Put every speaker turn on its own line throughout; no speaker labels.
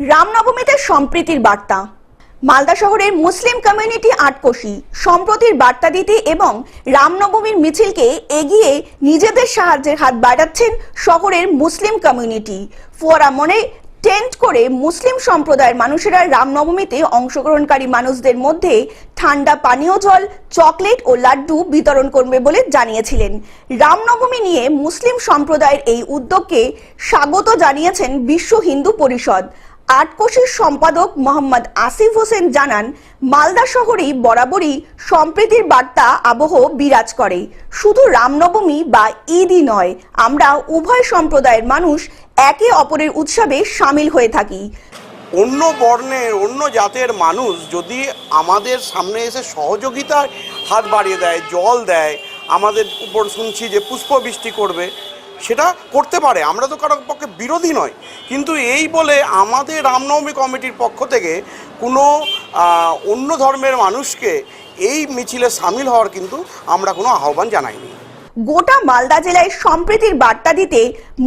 রামনবমীতে সম্প্রীতির বার্তা। মালদা শহরের মুসলিম কমিউনিটি আটকোশি সম্প্রতির বার্তা দিতে এবং রামনবমীর মিছিলকে এগিয়ে নিজেদের সাহায্যের হাত বাড়াচ্ছেন শহরের মুসলিম কমিউনিটি। ফোয়ারা মনে টেন্ট করে মুসলিম সম্প্রদায়ের মানুষেরা রামনবমীতে অংশগ্রহণকারী মানুষদের মধ্যে ঠান্ডা পানীয় জল, চকলেট ও লাড্ডু বিতরণ করবে বলে জানিয়েছিলেন। রামনবমী নিয়ে মুসলিম সম্প্রদায়ের এই উদ্যোগকে স্বাগত জানিয়েছেন বিশ্ব হিন্দু পরিষদ। আটকোশির সম্পাদক মোহাম্মদ আসিফ হোসেন জানান, মালদা শহরেই বরাবরই সম্প্রীতির বার্তা আবহ বিরাজ করে। শুধু রামনবমী বা ঈদই নয়, আমরা উভয় সম্প্রদায়ের মানুষ একে অপরের উৎসবে সামিল হয়ে থাকি।
অন্য বর্ণের, অন্য জাতের মানুষ যদি আমাদের সামনে এসে সহযোগিতার হাত বাড়িয়ে দেয়, জল দেয়, আমাদের উপর শুনছি যে পুষ্পবৃষ্টি করবে সেটা করতে পারে। আমরা তো কারোর পক্ষে বিরোধী নয়। কিন্তু এই বলে আমাদের রামনবমী কমিটির পক্ষ থেকে কোনো অন্য ধর্মের মানুষকে এই মিছিলে সামিল হওয়ার কিন্তু আমরা কোনো আহ্বান জানাইনি।
গোটা মালদা জেলায় সম্প্রীতির বার্তা দিতে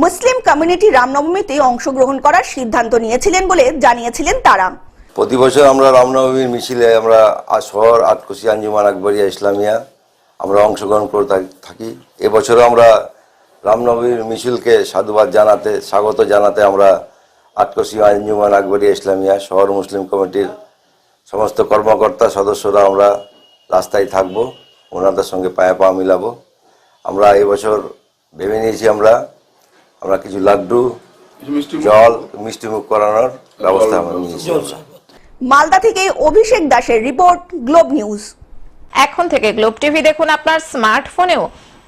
মুসলিম কমিউনিটি রামনবমীতে অংশগ্রহণ করার সিদ্ধান্ত নিয়েছিলেন বলে জানিয়েছিলেন তারা।
প্রতি বছর আমরা রামনবমীর মিছিলে আমরা শহর আটকোশি আঞ্জুমান আকবরিয়া ইসলামিয়া আমরা অংশগ্রহণ করে থাকি। এবছরও আমরা রামনবমীর মিছিলকে সাধুবাদ জানাতে স্বাগত জানাতে আমরা আটকোশি আঞ্জুমান আকবরিয়া ইসলামিয়া শহর মুসলিম কমিটির সমস্ত কর্মকর্তা সদস্যরা আমরা রাস্তায় থাকব ওনাদের সঙ্গে পায়ে পা মিলাবো। আমরা এবছর ভেবে নিয়েছি আমরা আমরা কিছু লাড্ডু জল মিষ্টিমুখ করানোর ব্যবস্থা আমরা নিয়েছি। আমরা।
মালদা থেকে অভিষেক দাসের রিপোর্ট গ্লোব নিউজ।
এখন থেকে গ্লোব টিভি দেখুন আপনার স্মার্টফোনেও।